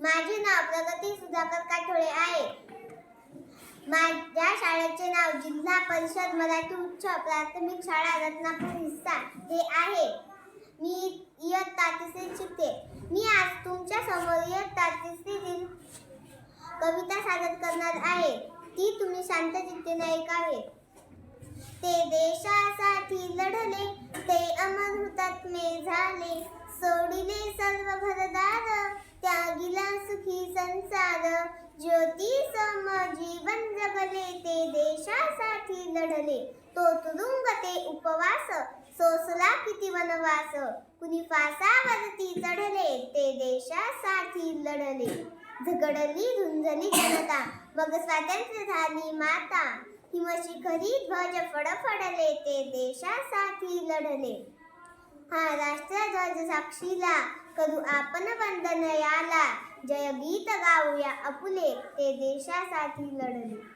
माझे नाव प्रगती सुधाकर काठोळे आहे. माझ्या शाळेचे नाव जिल्हा परिषद मराठी उच्च प्राथमिक शाळा रत्नापूर हिस्सा हे आहे. मी इयत्ता तिसरीत शिकते. मी आज तुमच्यासमोर इयत्ता तिसरीतील कविता सादर करणार आहे. ती तुम्ही शांत चित्तेने ऐकावे. ते देशा संसार ज्योती सम जीवन जगले ते देशासाठी लढले. तो तुरुंग ते उपवास सोसला किती वनवास. कुणी फासावरती चढले ते देशासाठी लढले. झगडली झुंजली जनता मग स्वातंत्र्य झाली माता. हिमशिखरी ध्वज फडफडले ते देशासाठी लढले. हा राष्ट्रध्वज साक्षीला करू आपण वंदन याला. जय गीत गाऊया अपुले ते देशासाठी लढले.